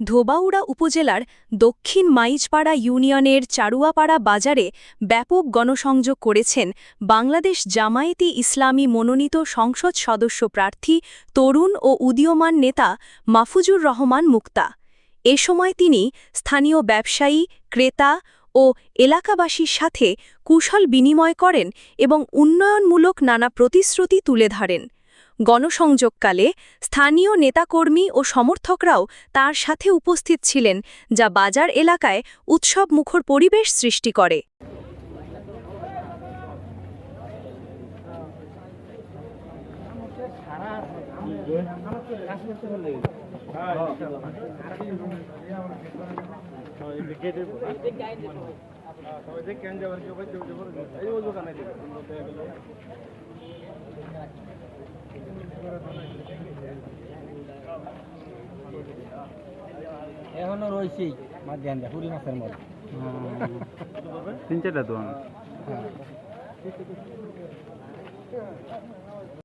ধোবাউড়া উপজেলার দক্ষিণ মাইজপাড়া ইউনিয়নের চারুয়াপাড়া বাজারে ব্যাপক গণসংযোগ করেছেন বাংলাদেশ জামায়াতি ইসলামী মনোনীত সংসদ সদস্য প্রার্থী তরুণ ও উদীয়মান নেতা মাফুজুর রহমান মুক্তা। এ সময় তিনি স্থানীয় ব্যবসায়ী, ক্রেতা ও এলাকাবাসীর সাথে কুশল বিনিময় করেন এবং উন্নয়নমূলক নানা প্রতিশ্রুতি তুলে ধরেন। গণসংযোগকালে স্থানীয় নেতাকর্মী ও সমর্থকরাও তার সাথে উপস্থিত ছিলেন, যা বাজার এলাকায় উৎসব মুখর পরিবেশ সৃষ্টি করে। এখনও রয়েছি মাঝখান দিয়ে পুরি মাছের মধ্যে তিন চারটা দোকান